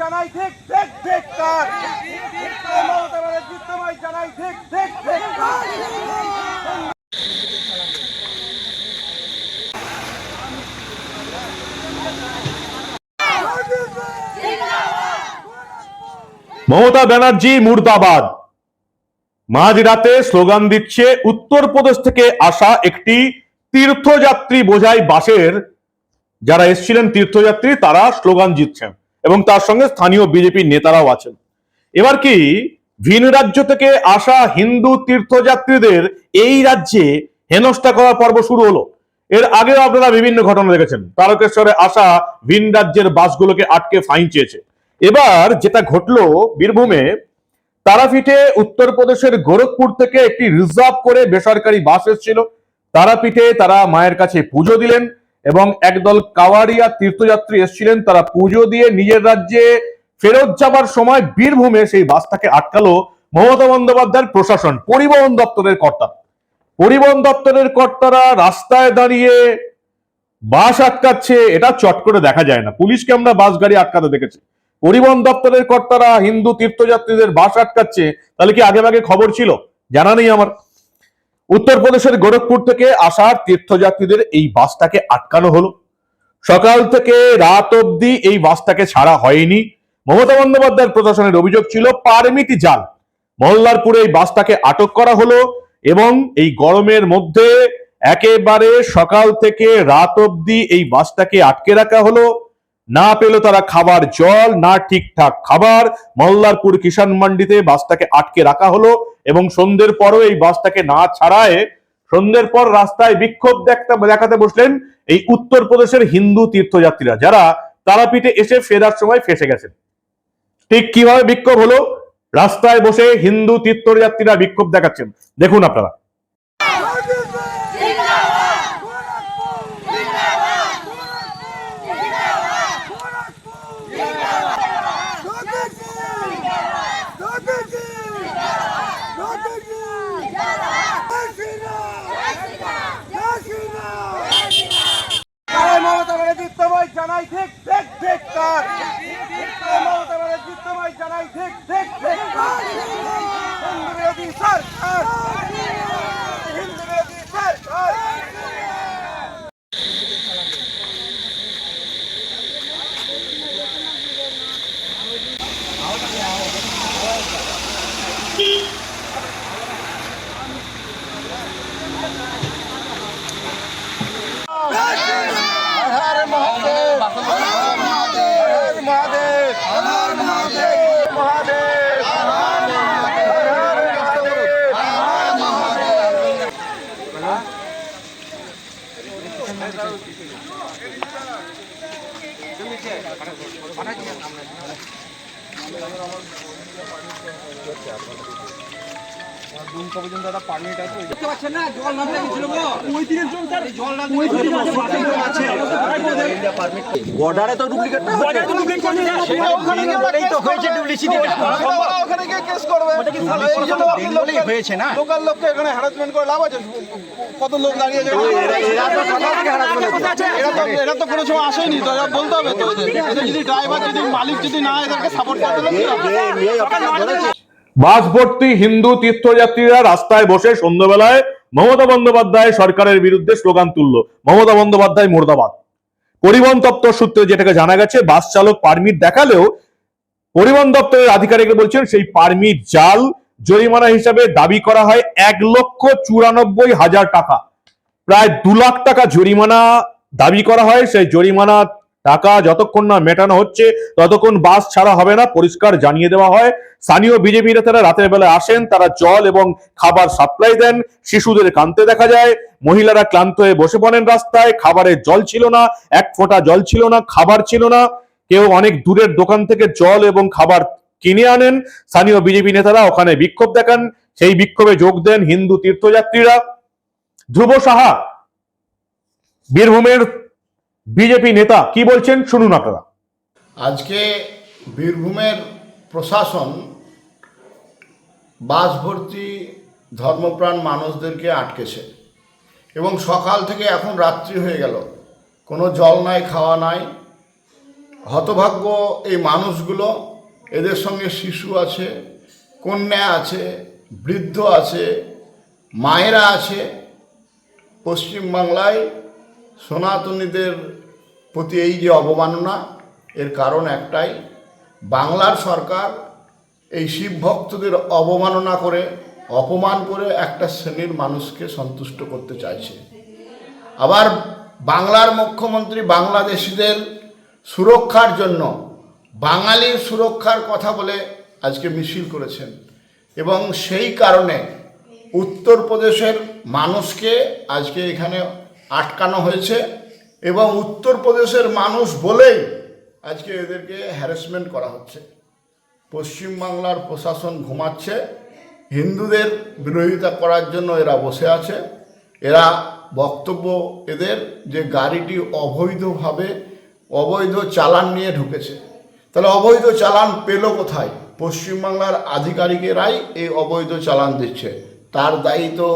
জানাই, ঠিক ঠিক ঠিক কার মমতা ব্যানার্জি জানাই, ঠিক ঠিক ঠিক কার মমতা ব্যানার্জি মুর্দাবাদ। মাঝরাতে স্লোগান দিচ্ছে, উত্তরপ্রদেশ থেকে আসা একটি তীর্থযাত্রী বোঝাই বাসের। যারা এসেছিলেন তীর্থযাত্রী, তারা স্লোগান দিচ্ছেন এবং তার সঙ্গে স্থানীয় বিজেপি নেতারাও আছেন। এবার কি ভিন রাজ্য থেকে আসা হিন্দু তীর্থযাত্রীদের এই রাজ্যে হেনস্থা করার পর্ব শুরু হলো? এর আগেও আপনারা বিভিন্ন ঘটনা দেখেছেন। তারকেশ্বরে আসা ভিন রাজ্যের বাসগুলোকে আটকে ফাইন চেয়েছে। এবার যেটা ঘটলো বীরভূমে, তারাপীঠে উত্তরপ্রদেশের গোরখপুর থেকে একটি রিজার্ভ করে বেসরকারি বাস এসেছিল। তারাপীঠে তারা মায়ের কাছে পুজো দিলেন। এবং একদল কাওয়ারিয়া তীর্থযাত্রী এসেছিলেন। তারা পুজো দিয়ে নিজের রাজ্যে ফেরত যাবার সময় বীরভূমে সেই বাসটাকে আটকালো মমতা বন্দ্যোপাধ্যায়ের প্রশাসন, পরিবহন দপ্তরের কর্তা। পরিবহন দপ্তরের কর্তারা রাস্তায় দাঁড়িয়ে বাস আটকাচ্ছে, এটা চট করে দেখা যায় না। পুলিশকে আমরা বাস গাড়ি আটকাতে দেখেছি। পরিবহন দপ্তরের কর্তারা হিন্দু তীর্থযাত্রীদের বাস আটকাচ্ছে, তাহলে কি আগে আগে খবর ছিল? জানা নেই আমার। উত্তরপ্রদেশের গোরখপুর থেকে আসা তীর্থযাত্রীদের এই বাসটাকে আটকানো হলো। সকাল থেকে রাত অবধি এই বাসটাকে ছাড়া হয়নি। মমতা বন্দ্যোপাধ্যায়ের প্রশাসনের অভিযোগ ছিল, পারমিট জাল। মহল্লারপুরে এই বাসটাকে আটক করা হলো এবং এই গরমের মধ্যে একেবারে সকাল থেকে রাত অবধি এই বাসটাকে আটকে রাখা হলো। না পেল তারা খাবার জল, না ঠিকঠাক খাবার। মল্লারপুর কিষান মান্ডিতে বাসটাকে আটকে রাখা হলো এবং সন্ধ্যের পরও এই বাসটাকে না ছাড়ায় সন্ধ্যের পর রাস্তায় বিক্ষোভ দেখতে, দেখাতে বসলেন এই উত্তরপ্রদেশের হিন্দু তীর্থযাত্রীরা, যারা তারাপীঠে এসে ফেরার সময় ফেসে গেছেন। ঠিক কীভাবে বিক্ষোভ হলো? রাস্তায় বসে হিন্দু তীর্থযাত্রীরা বিক্ষোভ দেখাচ্ছেন। দেখুন আপনারা। জানাই ঠিক ঠিক ঠিক কার মমতা ব্যানার্জি তোমায় জানাই ঠিক ঠিক ঠিক সরকার হিন্দু বিরোধী সরকার বর্ডারে তো ডুপ্লিকেট বলেই তো হয়েছে ডুপ্লিসিটি ওখানে গিয়ে কেস করবে এই জন্য আপনি হয়েছে না লোকাল লোককে এখানে হ্যারাসমেন্ট করে লাভ আছে কত লোক দাঁড়িয়ে আছে এরা তো harassment করছে। এরা তো এরা তো কোনো সময় আসেনি তো এরা বলতে হবে তো এদের যদি ড্রাইভার যদি মালিক যদি না এদেরকে সাপোর্ট করতে হবে বাস ভর্তি হিন্দু তীর্থযাত্রীরা রাস্তায় বসে সন্ধ্যাবেলায় মমতা বন্দ্যোপাধ্যায় সরকারের বিরুদ্ধে স্লোগান তুলল। মমতা বন্দ্যোপাধ্যায় মুর্দাবাদ। পরিবহন দপ্তর সূত্রে যেটাকে জানা গেছে, বাস চালক পারমিট দেখালেও পরিবহন দপ্তরের আধিকারিকরা বলছেন, সেই পারমিট জাল জরিমানা হিসাবে দাবি করা হয় এক লক্ষ চুরানব্বই হাজার টাকা। প্রায় দু লাখ টাকা জরিমানা দাবি করা হয়, সেই জরিমানা টাকা যতক্ষণ না মেটানো হচ্ছে, ততক্ষণ বাস ছাড়া হবে না, পরিষ্কার জানিয়ে দেওয়া হয়। স্থানীয় বিজেপি নেতারা রাতের বেলায় আসেন, তারা জল এবং খাবার সাপ্লাই দেন, শিশুদের কানতে দেখা যায়, মহিলারা ক্লান্ত হয়ে বসে পড়েন রাস্তায়, খাবারের জল ছিল না, এক ফোঁটা জল ছিল না, খাবার ছিল না। কেউ অনেক দূরের দোকান থেকে জল এবং খাবার কিনে আনেন। স্থানীয় বিজেপি নেতারা ওখানে বিক্ষোভ দেখান, সেই বিক্ষোভে যোগ দেন হিন্দু তীর্থযাত্রীরা। ধ্রুব সাহা, বীরভূমের বিজেপি নেতা কি বলছেন শুনুন আপনারা। আজকে বীরভূমের প্রশাসন বাস ভর্তি ধর্মপ্রাণ মানুষদেরকে আটকেছে এবং সকাল থেকে এখন রাত্রি হয়ে গেল। কোনো জল নাই, খাওয়া নাই। হতভাগ্য এই মানুষগুলো এদের সঙ্গে শিশু আছে, কন্যা আছে, বৃদ্ধ আছে, মায়েরা আছে। পশ্চিমবাংলায় সনাতনীদের প্রতি এই যে অবমাননা, এর কারণ একটাই, বাংলার সরকার এই শিব ভক্তদের অবমাননা করে, অপমান করে একটা শ্রেণির মানুষকে সন্তুষ্ট করতে চাইছে। আবার বাংলার মুখ্যমন্ত্রী বাংলাদেশিদের সুরক্ষার জন্য, বাঙালির সুরক্ষার কথা বলে আজকে মিছিল করেছেন। এবং সেই কারণে উত্তরপ্রদেশের মানুষকে আজকে এখানে আটকানো হয়েছে এবং উত্তরপ্রদেশের মানুষ বলেই আজকে এদেরকে হ্যারাসমেন্ট করা হচ্ছে। পশ্চিমবাংলার প্রশাসন ঘুমাচ্ছে, হিন্দুদের বিরোধিতা করার জন্য এরা বসে আছে। এরা বক্তব্য এদের যে গাড়িটি অবৈধভাবে অবৈধ চালান নিয়ে ঢুকেছে। তাহলে অবৈধ চালান পেল কোথায়? পশ্চিমবাংলার আধিকারিকেরাই এই অবৈধ চালান দিচ্ছে। তার দায়ী তো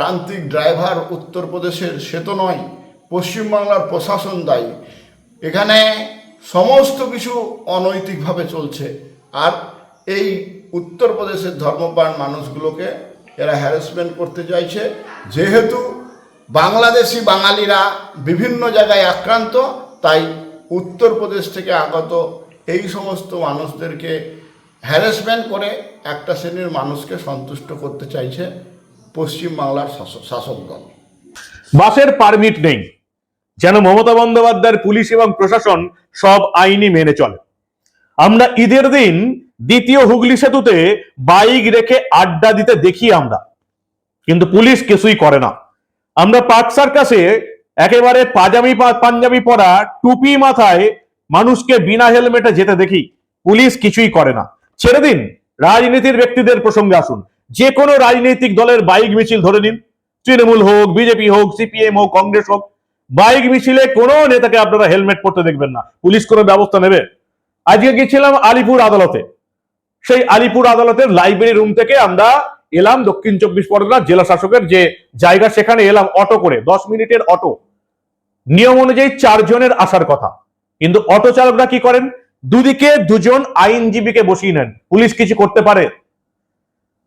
প্রান্তিক ড্রাইভার উত্তরপ্রদেশের, সে তো নয়, পশ্চিমবাংলার প্রশাসন দায়ী। এখানে সমস্ত কিছু অনৈতিকভাবে চলছে। আর এই উত্তরপ্রদেশের ধর্মপ্রাণ মানুষগুলোকে এরা হ্যারাসমেন্ট করতে চাইছে। যেহেতু বাংলাদেশি বাঙালিরা বিভিন্ন জায়গায় আক্রান্ত, তাই উত্তরপ্রদেশ থেকে আগত এই সমস্ত মানুষদেরকে হ্যারাসমেন্ট করে একটা শ্রেণির মানুষকে সন্তুষ্ট করতে চাইছে। পশ্চিমবাংলার শাসক দল বাসের পারমিট নেই। যেন মমতা বন্দ্যোপাধ্যায়ের পুলিশ এবং প্রশাসন সব আইনি মেনে চলে। আমরা ঈদের দিন দ্বিতীয় হুগলি সেতুতে বাইক রেখে আড্ডা দিতে দেখি আমরা। কিন্তু পুলিশ কিছুই করে না। আমরা পার্ক সার্কাসে একেবারে পাজামি পাঞ্জাবি পরা টুপি মাথায় মানুষকে বিনা হেলমেটে যেতে দেখি। পুলিশ কিছুই করে না। ছেড়ে দিন, রাজনীতির ব্যক্তিদের প্রসঙ্গে আসুন। যে কোনো রাজনৈতিক দলের বাইক মিছিল ধরে নিন। তৃণমূল হোক, বিজেপি হোক, সিপিএম হোক, কংগ্রেস হোক, বাইক মিছিলে কোনো নেতাকে আপনারা হেলমেট পরতে দেখবেন না। পুলিশ কোনো ব্যবস্থা নেবে? আজকে গেছিলাম আলিপুর আদালতে। সেই আলিপুর আদালতের লাইব্রেরি রুম থেকে আমরা এলাম দক্ষিণ চব্বিশ পরগনা জেলা শাসকের যে জায়গা, সেখানে এলাম অটো করে, দশ মিনিটের অটো। নিয়ম অনুযায়ী চারজনের আসার কথা। কিন্তু অটো চালকরা কি করেন? দুদিকে দুজন আইনজীবীকে বসিয়ে নেন। পুলিশ কিছু করতে পারে?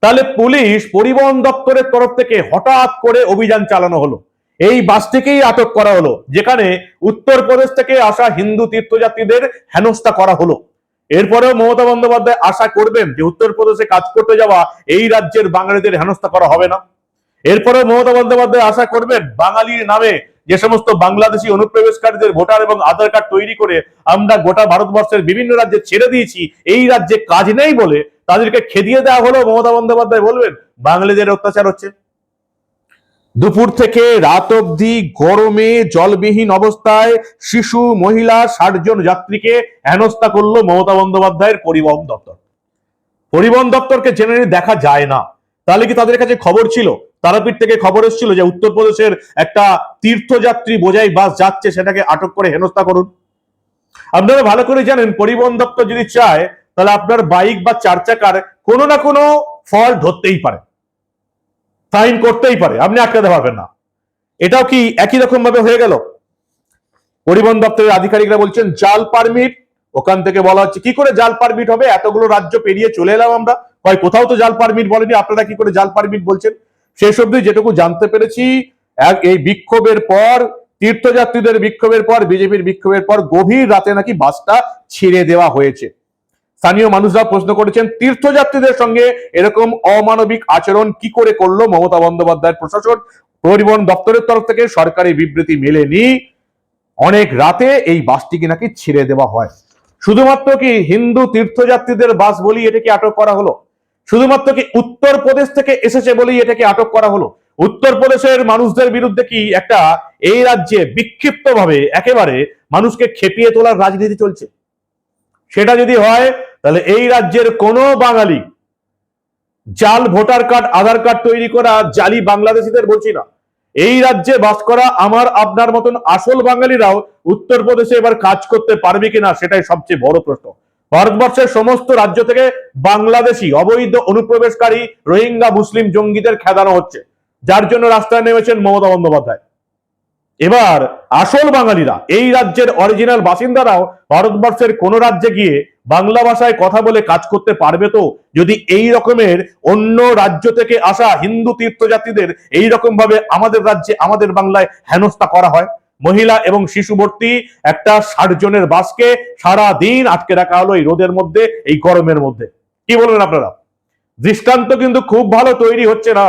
তাহলে পুলিশ পরিবহন দপ্তরের তরফ থেকে হঠাৎ করে অভিযান চালানো হলো। এই বাসটিকেই আটক করা হলো, যেখানে উত্তরপ্রদেশ থেকে আসা হিন্দু তীর্থযাত্রীদের হেনস্থা করা হলো। এরপরেও মমতা বন্দ্যোপাধ্যায় আশা করবেন যে উত্তরপ্রদেশে কাজ করতে যাওয়া এই রাজ্যের বাঙালিদের হেনস্থা করা হবে না। এরপরেও মমতা বন্দ্যোপাধ্যায় আশা করবেন বাঙালির নামে যে সমস্ত বাংলাদেশি অনুপ্রবেশকারীদের ভোটার এবং আধার কার্ড তৈরি করে আমরা গোটা ভারতবর্ষের বিভিন্ন রাজ্যে ছেড়ে দিয়েছি, এই রাজ্যে কাজ নেই বলে তাদেরকে খেদিয়ে দেওয়া হলো, মমতা বন্দ্যোপাধ্যায় বলবেন, বাঙালিদের অত্যাচার হচ্ছে। দুপুর থেকে রাত অবধি গরমে জলবিহীন অবস্থায় শিশু, মহিলা ষাট জন যাত্রীকে হেনস্থা করল মমতা বন্দ্যোপাধ্যায়ের পরিবহন দপ্তর। পরিবহন দপ্তরকে জেনারেলি দেখা যায় না। তাহলে কি তাদের কাছে খবর ছিল? তারাপীঠ থেকে খবর এসেছিল যে উত্তরপ্রদেশের একটা তীর্থযাত্রী বোঝাই বাস যাচ্ছে, সেটাকে আটক করে হেনস্থা করুন। আপনারা ভালো করে জানেন, পরিবহন দপ্তর যদি চায় তাহলে আপনার বাইক বা চার চাকার কোনো না কোনো ফল ধরতেই পারে। ফাইন করতেই পারে, আপনি আটকাতে পারবেন না। এটাও কি একই রকম ভাবে হয়ে গেল? পরিবহন দপ্তরের আধিকারিকরা বলছেন, জাল পারমিট ওখান থেকে বলা হচ্ছে, কি করে জাল পারমিট হবে? এতগুলো রাজ্য পেরিয়ে চলে এলাম আমরা। হয় কোথাও তো জাল পারমিট বলেনি, আপনারা কি করে জাল পারমিট বলছেন? শেষ অবধি যেটুকু জানতে পেরেছি এই বিক্ষোভের পর, তীর্থযাত্রীদের বিক্ষোভের পর, বিজেপির বিক্ষোভের পর গভীর রাতে নাকি বাসটা ছিঁড়ে দেওয়া হয়েছে। স্থানীয় মানুষরা প্রশ্ন করেছেন, তীর্থযাত্রীদের সঙ্গে এরকম অমানবিক আচরণ কি করে করল মমতা বন্দ্যোপাধ্যায়ের প্রশাসন? পরিবহন দপ্তরের তরফ থেকে সরকারি বিবৃতি মেলেনি। অনেক রাতে এই বাসটিকে নাকি ছেড়ে দেওয়া হয়? শুধুমাত্র কি হিন্দু তীর্থযাত্রীদের বাস বলি এটাকে আটক করা হলো? শুধুমাত্র কি উত্তরপ্রদেশ থেকে এসেছে বলেই এটাকে আটক করা হলো? উত্তরপ্রদেশের মানুষদের বিরুদ্ধে কি একটা এই রাজ্যে বিক্ষিপ্তভাবে একেবারে মানুষকে খেপিয়ে তোলার রাজনীতি চলছে? সেটা যদি হয় তাহলে এই রাজ্যের কোনো বাঙালি জাল, ভোটার কার্ড, আধার কার্ড তৈরি করা জালি বাংলাদেশিদের বলছি না। এই রাজ্যে বাস করা আমার, আপনার মতন আসল বাঙালিরাও উত্তরপ্রদেশে এবার কাজ করতে পারবে কিনা সেটাই সবচেয়ে বড় প্রশ্ন। ভারতবর্ষের সমস্ত রাজ্য থেকে বাংলাদেশি, অবৈধ অনুপ্রবেশকারী রোহিঙ্গা, মুসলিম জঙ্গিদের খেদানো হচ্ছে। যার জন্য রাস্তায় নেমেছেন মমতা বন্দ্যোপাধ্যায়। এবার আসল বাঙালিরা, এই রাজ্যের অরিজিনাল বাসিন্দারাও ভারতবর্ষের কোন রাজ্যে গিয়ে বাংলা ভাষায় কথা বলে কাজ করতে পারবে তো? যদি এই রকমের অন্য রাজ্য থেকে আসা হিন্দু তীর্থযাত্রীদের এই রকম ভাবে আমাদের রাজ্যে, আমাদের বাংলায় হেনস্থা করা হয়? মহিলা এবং শিশু ভর্তি একটা ষাট জনের বাসকে সারা দিন আটকে রাখা হলো এই রোদের মধ্যে, এই গরমের মধ্যে। কি বলবেন আপনারা? দৃষ্টান্ত কিন্তু খুব ভালো তৈরি হচ্ছে না।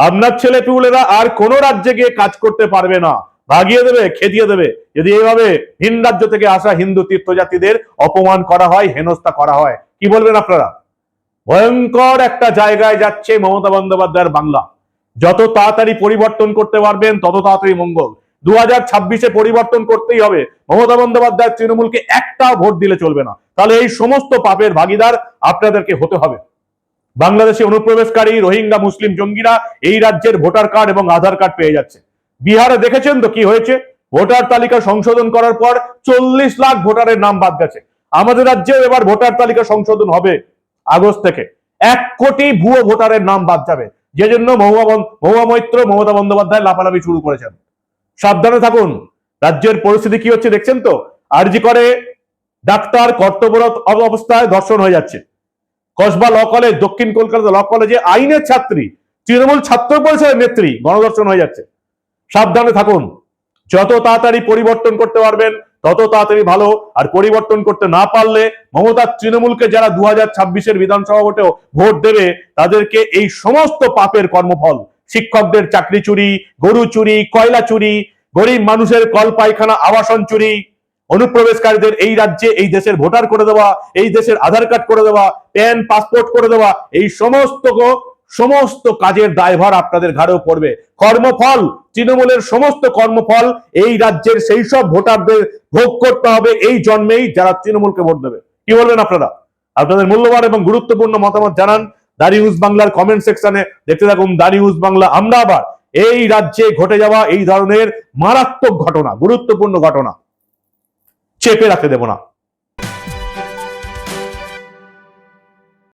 আপনার ছেলে পিউলেরা আর কোন রাজ্যে গিয়ে কাজ করতে পারবে না। ভাগিয়ে দেবে, খেদিয়ে দেবে। যদি এইভাবে ভিন রাজ্য থেকে আসা হিন্দু তীর্থযাত্রীদের অপমান করা হয়, হেনস্থা করা হয়, কি বলবেন আপনারা? ভয়ঙ্কর একটা জায়গায় যাচ্ছে মমতা বন্দ্যোপাধ্যায়ের বাংলা। যত তাড়াতাড়ি পরিবর্তন করতে পারবেন, তত তাড়াতাড়ি মঙ্গল। দু হাজার ছাব্বিশে পরিবর্তন করতেই হবে। মমতা বন্দ্যোপাধ্যায় তৃণমূলকে একটা ভোট দিলে চলবে না। তাহলে এই সমস্ত পাপের ভাগিদার আপনাদেরকে হতে হবে। বাংলাদেশে অনুপ্রবেশকারী রোহিঙ্গা মুসলিম জঙ্গিরা এই রাজ্যের ভোটার কার্ড এবং আধার কার্ড পেয়ে যাচ্ছে। বিহারে দেখেছেন তো কি হয়েছে? ভোটার তালিকা সংশোধন করার পর চল্লিশ লাখ ভোটারের নাম বাদ গেছে। আমাদের রাজ্যেও এবার ভোটার তালিকা সংশোধন হবে আগস্ট থেকে। এক কোটি ভুয়ো ভোটারের নাম বাদ যাবে। যে জন্য মহুয়া মৈত্র, মমতা বন্দ্যোপাধ্যায় লাফালাফি শুরু করেছেন। সাবধানে থাকুন। রাজ্যের পরিস্থিতি কি হচ্ছে দেখছেন তো? আরজি করে ডাক্তার কর্তব্যরত অবস্থায় ধর্ষণ হয়ে যাচ্ছে। কসবা ল কলেজ, দক্ষিণ কলকাতা ল কলেজে আইনের ছাত্রী, তৃণমূল ছাত্র পরিষদের নেত্রী গণধর্ষণ হয়ে যাচ্ছে। সাবধানে থাকুন। যত তাড়াতাড়ি পরিবর্তন করতে পারবেন, তত তাড়াতাড়ি ভালো। আর পরিবর্তন করতে না পারলে মমতা তৃণমূলকে যারা দু হাজার ছাব্বিশের বিধানসভা ভোটেও ভোট দেবে, তাদেরকে এই সমস্ত পাপের কর্মফল, শিক্ষকদের চাকরি চুরি, গরু চুরি, কয়লা চুরি, গরিব মানুষের কল, পায়খানা, আবাসন চুরি অনুপ্রবেশকারীদের এই রাজ্যে, এই দেশের ভোটার করে দেওয়া, এই দেশের আধার কার্ড করে দেওয়া, প্যান, পাসপোর্ট করে দেওয়া, এই সমস্ত সমস্ত কাজের দায়ভার আপনাদের ঘাড়েও পড়বে। কর্মফল, তৃণমূলের সমস্ত কর্মফল এই রাজ্যের সেই সব ভোটারদের ভোগ করতে হবে এই জন্মেই যারা তৃণমূলকে ভোট দেবে। কি বলবেন আপনারা? আপনাদের মূল্যবান এবং গুরুত্বপূর্ণ মতামত জানান দারি নিউজ বাংলার কমেন্ট সেকশনে দেখতে থাকুন দারি নিউজ বাংলা। আমরা আবার এই রাজ্যে ঘটে যাওয়া এই ধরনের মারাত্মক ঘটনা, গুরুত্বপূর্ণ ঘটনা। চেপে রাখতে দেব না।